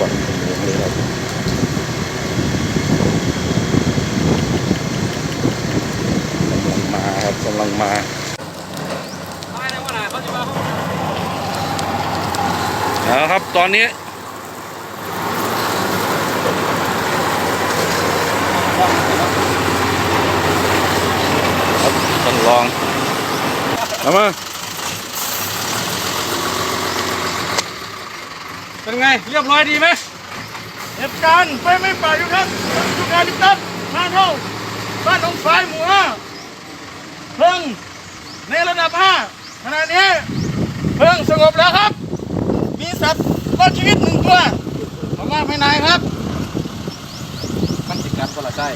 ก่อนเลยครับกำลังมาครับกำลังมาเอาครับตอนนี้ครับต้องลองเอามา เป็นไง เรียบร้อยดีไหมเหตุการณ์ไฟไม่ป่าอยู่ครับทุกการลิปตัสทางเข้าบ้านหนองสายหมู่ห้าเพลิงในระดับห้าขณะนี้เพลิงสงบแล้วครับ มีสัตว์รอดชีวิตหนึ่งตัวออกมาภายในครับ มันจิกัดก็ละใช่